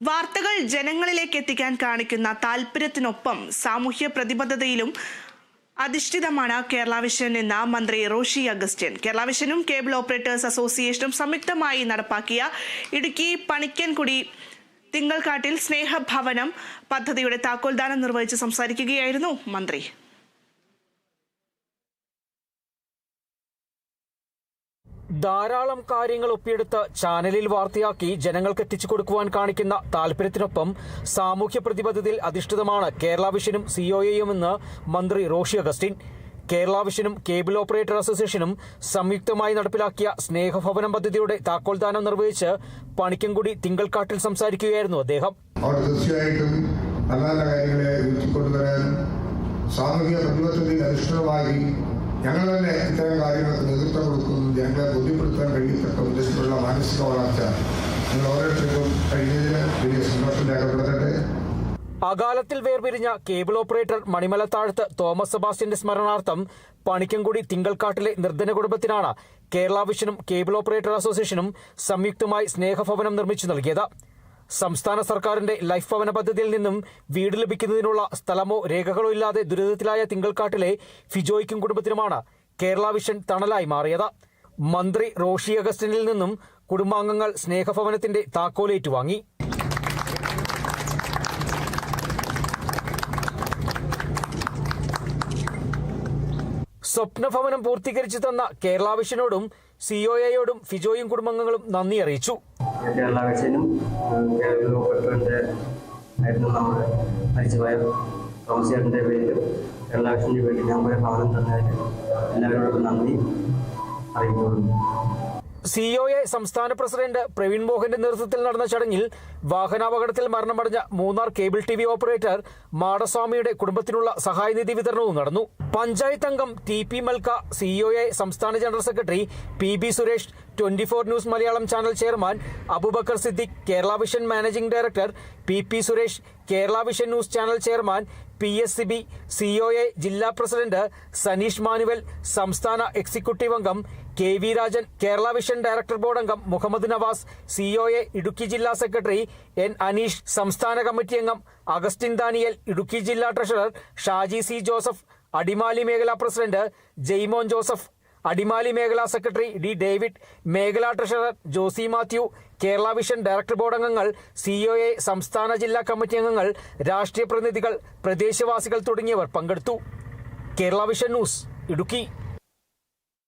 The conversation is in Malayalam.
വാർത്തകൾ ജനങ്ങളിലേക്ക് എത്തിക്കാൻ കാണിക്കുന്ന താല്പര്യത്തിനൊപ്പം സാമൂഹ്യ പ്രതിബദ്ധതയിലും അധിഷ്ഠിതമാണ് കേരള വിഷൻ എന്ന മന്ത്രി റോഷി അഗസ്റ്റ്യൻ കേരള വിഷനും കേബിൾ ഓപ്പറേറ്റേഴ്സ് അസോസിയേഷനും സംയുക്തമായി നടപ്പാക്കിയ ഇടുക്കി പണിക്കൻകുടി തിങ്കൾക്കാട്ടിൽ സ്നേഹഭവനം പദ്ധതിയുടെ താക്കോൽദാനം നിർവഹിച്ച് സംസാരിക്കുകയായിരുന്നു മന്ത്രി. ധാരാളം കാര്യങ്ങൾ ഒപ്പിയെടുത്ത് ചാനലിൽ വാർത്തയാക്കി ജനങ്ങൾക്ക് എത്തിച്ചു കൊടുക്കുവാൻ കാണിക്കുന്ന താൽപര്യത്തിനൊപ്പം സാമൂഹ്യ പ്രതിബദ്ധതയിൽ അധിഷ്ഠിതമാണ് കേരള വിഷനും സിഒഎയും എന്ന് മന്ത്രി റോഷി അഗസ്റ്റിൻ. കേരള വിഷനും കേബിൾ ഓപ്പറേറ്റർ അസോസിയേഷനും സംയുക്തമായി നടപ്പിലാക്കിയ സ്നേഹഭവനം പദ്ധതിയുടെ താക്കോൽദാനം നിർവഹിച്ച് പണിക്കൻകുടി തിങ്കൾക്കാട്ടിൽ സംസാരിക്കുകയായിരുന്നു അദ്ദേഹം. നല്ല കാര്യങ്ങളെ സാമൂഹിക പ്രതിബദ്ധതയിൽ അധിഷ്ഠിതമായി ഞങ്ങൾ തന്നെ ഇത്തരം കാര്യങ്ങൾക്ക് ബോധ്യപ്പെടുത്താൻ ഉദ്ദേശത്തിലുള്ള മാനസിക വളർച്ച നിങ്ങൾ ഓരോരുത്തർക്കും കഴിഞ്ഞതിന് വലിയ സന്തോഷം രേഖപ്പെടുത്തട്ടെ അകാലത്തിൽ വേർപിരിഞ്ഞ കേബിൾ ഓപ്പറേറ്റർ മണിമല താഴത്ത് തോമസ് സെബാസ്റ്റ്യന്റെ സ്മരണാർത്ഥം പണിക്കൻകുടി തിങ്കൾക്കാട്ടിലെ നിർധന കുടുംബത്തിനാണ് കേരള വിഷനും കേബിൾ ഓപ്പറേറ്റർ അസോസിയേഷനും സംയുക്തമായി സ്നേഹഭവനം നിർമ്മിച്ചു നൽകിയത്. സംസ്ഥാന സർക്കാരിന്റെ ലൈഫ് ഭവന പദ്ധതിയിൽ നിന്നും വീട് ലഭിക്കുന്നതിനുള്ള സ്ഥലമോ രേഖകളോ ഇല്ലാതെ ദുരിതത്തിലായ തിങ്കൾക്കാട്ടിലെ ഫിജോയ്ക്കും കുടുംബത്തിനുമാണ് കേരള വിഷൻ തണലായി മാറിയത്. മന്ത്രി റോഷി അഗസ്റ്റിനിൽ നിന്നും കുടുംബാംഗങ്ങൾ സ്നേഹഭവനത്തിന്റെ താക്കോലേറ്റ് വാങ്ങി. സ്വപ്നഭവനം പൂർത്തീകരിച്ചു തന്ന കേരള വിഷനോടും സിഒഎയോടും ഫിജോയും കുടുംബാംഗങ്ങളും നന്ദി അറിയിച്ചു. കേരള വിഷനും പേരിലും കേരള പേരിൽ ഞാൻ പോയ ഭവനം തന്നതിന് എല്ലാവരോടും നന്ദി. സിഒഎ സംസ്ഥാന പ്രസിഡന്റ് പ്രവീൺ മോഹന്റെ നേതൃത്വത്തിൽ നടന്ന ചടങ്ങിൽ വാഹനാപകടത്തിൽ മരണമടഞ്ഞ Munnar cable T V operator മാടസ്വാമിയുടെ കുടുംബത്തിനുള്ള സഹായനിധി വിതരണവും നടന്നു. പഞ്ചായത്ത് അംഗം ടി പി മൽക്ക സിഒഎ സംസ്ഥാന general secretary P B Suresh twenty four news Malayalam channel chairman Abubakar Siddique Kerala vision managing director P P Suresh Kerala vision news channel chairman P S C B COA ജില്ലാ പ്രസിഡന്റ് സനീഷ് മാനുവൽ സംസ്ഥാന എക്സിക്യൂട്ടീവ് അംഗം K V Rajan Kerala vision director board അംഗം മുഹമ്മദ് നവാസ് സിഒഎ ഇടുക്കി ജില്ലാ സെക്രട്ടറി എൻ അനീഷ് സംസ്ഥാന കമ്മിറ്റി അംഗം അഗസ്റ്റിൻ ദാനിയൽ ഇടുക്കി ജില്ലാ treasurer Shaji C Joseph Adimali മേഖലാ പ്രസിഡന്റ് ജെയ്മോൻ ജോസഫ് അടിമാലി മേഖലാ സെക്രട്ടറി ഡി ഡേവിഡ് മേഖലാ treasurer Josy Mathew Kerala vision director board അംഗങ്ങൾ സിഒഎ സംസ്ഥാന ജില്ലാ കമ്മിറ്റി അംഗങ്ങൾ രാഷ്ട്രീയ പ്രതിനിധികൾ പ്രദേശവാസികൾ തുടങ്ങിയവർ പങ്കെടുത്തു. Kerala vision news Idukki.